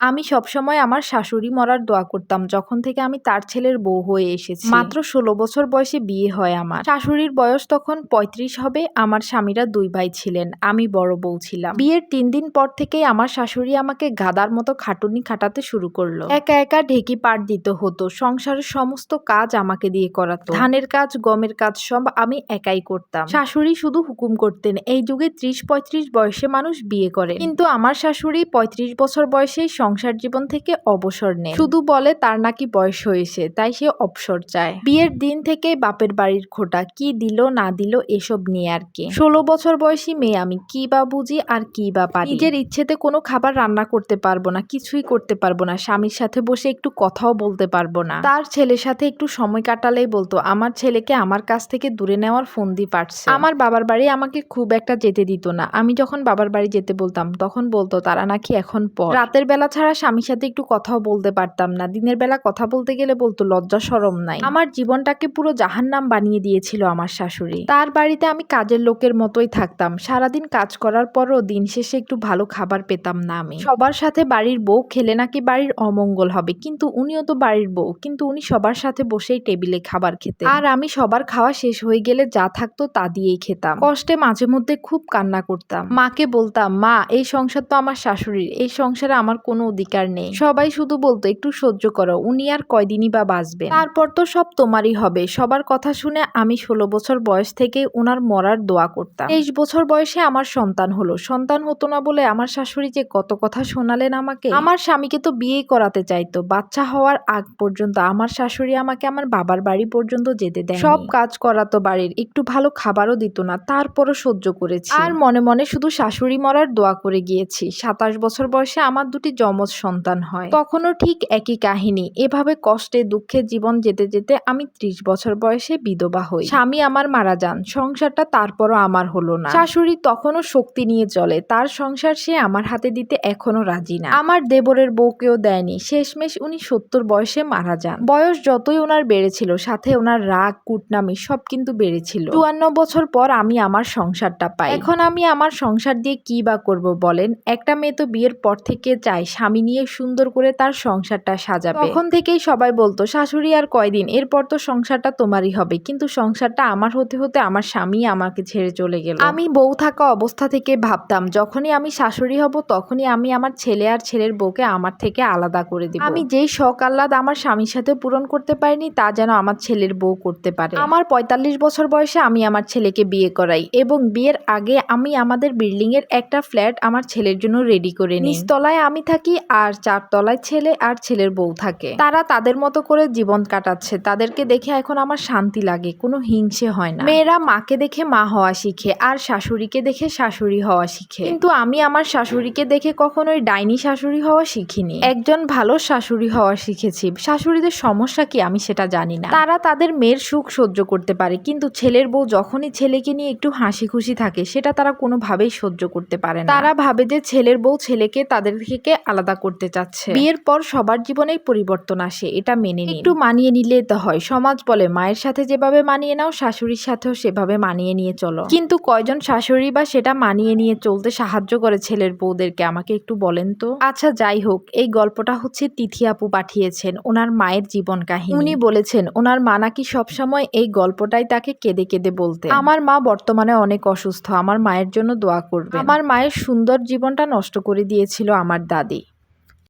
আমি সবসময় আমার শাশুড়ি মরার দোয়া করতাম, যখন থেকে আমি তার ছেলের বউ হয়ে এসেছি। মাত্র ষোলো বছর বয়সে বিয়ে হয় আমার। শাশুড়ির বয়স তখন পঁয়ত্রিশ হবে, আমার স্বামীরা দুই ভাই ছিলেন, আমি বড় বউ ছিলাম। বিয়ের তিন দিন পর থেকেই আমার শাশুড়ি আমাকে গাদার মতো খাটুনি খাটাতে শুরু করল। একা একা ঢেকি পাট দিতে হতো, সংসারের সমস্ত কাজ আমাকে দিয়ে করাতো। ধানের কাজ, গমের কাজ সব আমি একাই করতাম। শাশুড়ি শুধু হুকুম করতেন, এই যুগে ত্রিশ পঁয়ত্রিশ বয়সে মানুষ বিয়ে করে। কিন্তু আমার শাশুড়ি পঁয়ত্রিশ বছর বয়সেই সংসার জীবন থেকে অবসর নেয়। শুধু বলে তার নাকি বয়স হয়েছে, তাই সে অবসর চায়। বিয়ের দিন থেকে বাপের বাড়ির খোটা, কি দিল, না দিল, এসব নিয়ে আর কি। ষোলো বছর বয়সী মেয়ে, আমি কি বা বুঝি আর কি বা পারি। নিজের ইচ্ছেতে কোনো খাবার রান্না করতে পারব না, কিছুই করতে পারব না, স্বামীর সাথে বসে একটু কথাও বলতে পারব না। তার ছেলের সাথে একটু সময় কাটালেই বলতো, আমার ছেলেকে আমার কাছ থেকে দূরে নেওয়ার ফোন দি পারছে আমার বাবার বাড়ি আমাকে খুব একটা যেতে দিত না। আমি যখন বাবার বাড়ি যেতে বলতাম, তখন বলতো, তারা নাকি এখন পর। রাতের বেলা ছাড়া স্বামীর সাথে একটু কথাও বলতে পারতাম না। দিনের বেলা কথা বলতে গেলে বলতো, লজ্জা সরম নাই। আমার জীবনটাকে পুরো জাহান্নাম বানিয়ে দিয়েছিল আমার শাশুড়ি। তার বাড়িতে আমি কাজের লোকের মতোই থাকতাম। সারাদিন কাজ করার পরও দিন শেষে একটু ভালো খাবার পেতাম না আমি। সবার সাথে বাড়ির বউ খেলে নাকি বাড়ির অমঙ্গল হবে, কিন্তু উনিও তো বাড়ির বউ। কিন্তু উনি সবার সাথে বসেই টেবিলে খাবার খেতে আর আমি সবার খাওয়া শেষ হয়ে গেলে যা থাকতো তা দিয়েই খেতাম। কষ্টে মাঝে মধ্যে খুব কান্না করতাম। মাকে বলতাম, মা, এই সংসার তো আমার শাশুড়ির। এই সংসারে আমার কোনো অধিকার নেই। সবাই শুধু বলতো, একটু সহ্য করো, উনি আর কয়দিনই বা বাঁচবে তারপর তো সব তোমারই হবে। সবার কথা শুনে আমি ষোলো বছর বয়স থেকে উনার মরার দোয়া করতাম। তেইশ বছর বয়সে আমার সন্তান হলো। সন্তান হতো না বলে আমার শাশুড়ি যে কত কথা শোনালেন আমাকে, আমার স্বামীকে তো বিয়ে করাতে চাইতো। বাচ্চা হওয়ার আগ পর্যন্ত আমার শাশুড়ি আমাকে আমার বাবার বাড়ি পর্যন্ত যেতে দেয় সব কাজ করাতো বাড়ির, একটু ভালো খাবারও দিত না, তারপরও সহ্য করেছি। আর মনে মনে শুধু শাশুড়ি মরার দোয়া করে গিয়েছি। সাতাশ বছর বয়সে আমার দুটি যমজ সন্তান হয়। তখনও ঠিক একই কাহিনী। এভাবে কষ্টে, দুঃখে জীবন যেতে যেতে আমি ত্রিশ বছর বয়সে বিধবা হই। স্বামী আমার মারা যান। সংসারটা তারপরও আমার হলো না। শাশুড়ি তখনও শক্তি নিয়ে চলে। তার সংসার সে আমার হাতে দিতে এখনও রাজি না। আমার দেবরের বউকেও দেয়নি। শেষমেশ উনি সত্তর বয়সে মারা যান। বয়স যতই ওনার বেড়েছিল, সাথে ওনার রাগ, কুটনামি সব কিন্তু বেড়েছিল। চুয়ান্ন বছর পর আমি আমার সংসারটা পাই। এখন আমি আমার সংসার দিয়ে কি বা করব বলেন? একটা মেয়ে তো বিয়ের পর থেকে চায়, স্বামী নিয়ে সুন্দর করে তার সংসারটা সাজাবে। তখন থেকেই সবাই বলতো শাশুড়ি আর কয়দিন? এরপর তো সংসারটা তোমারই হবে। কিন্তু সংসারটা আমার হতে হতে আমার স্বামী আমাকে ছেড়ে চলে গেল। আমি বউ থাকা অবস্থা থেকে ভাবতাম যখনই আমি শাশুড়ি হব তখনই আমি আমার ছেলে আর ছেলের বউকে আমার থেকে আলাদা করে দিব। আমি যেই শখ আহ্লাদ আমার স্বামীর সাথে পূরণ করতে পারিনি তা যেন আমার ছেলের বউ করতে পারে। আমার পঁয়তাল্লিশ বছর বয়সে আমি আমার ছেলেকে বিয়ে করাই এবং বিয়ের আগে আমি আমাদের বিল্ডিং এর একটা ফ্ল্যাট আমার ছেলের জন্য রেডি করে নিই। নিচতলায় আমি থাকি আর চার তলায় ছেলে আর ছেলের বউ থাকে? তারা তাদের মতো করে জীবন কাটাচ্ছে। তাদেরকে দেখে এখন আমার শান্তি লাগে, কোনো হিংসে হয় না। মেয়েরা মাকে দেখে মা হওয়া শিখে, আর শাশুড়িকে দেখে শাশুড়ি হওয়া শিখে। কিন্তু আমি আমার শাশুড়িকে দেখে কখনোই ডাইনি শাশুড়ি হওয়া শিখিনি। একজন ভালো শাশুড়ি হওয়া শিখেছি। শাশুড়িদের সমস্যা কি আমি সেটা জানি না। তারা তাদের মেয়ের সুখ সহ্য করতে পারে, কিন্তু ছেলের বউ যখনই ছেলেকে নিয়ে একটু হাসি খুশি থাকে, সেটা তারা কোনোভাবেই সহ্য করতে পারে না। তারা ভাবে যে ছেলের বউ ছেলেকে তাদের থেকে আলাদা করতে চাচ্ছে। বিয়ের পর সবার জীবনেই পরিবর্তন আসে এটা মেনে নিন। একটু মানিয়ে নিলে তো হয়। সমাজ বলে মায়ের সাথে যেভাবে মানিয়ে নাও শাশুড়ির সাথেও সেভাবে মানিয়ে নিয়ে চলো। কিন্তু কয়জন শাশুড়ি বা সেটা মানিয়ে নিয়ে চলতে সাহায্য করে ছেলের বউদেরকে আমাকে একটু বলেন তো? আচ্ছা যাই হোক এই গল্পটা হচ্ছে তিথি আপু পাঠিয়েছেন ওনার মায়ের জীবন কাহিনী। উনি বলেছেন ওনার মা নাকি সবসময় এই গল্পটাই তাকে কেঁদে কেঁদে বলতে। আমার মা বর্তমানে অনেক অসুস্থ আমার মায়ের জন্য দোয়া করবে আমার মায়ের সুন্দর জীবনটা নষ্ট করে দিয়েছিল আমার দাদি।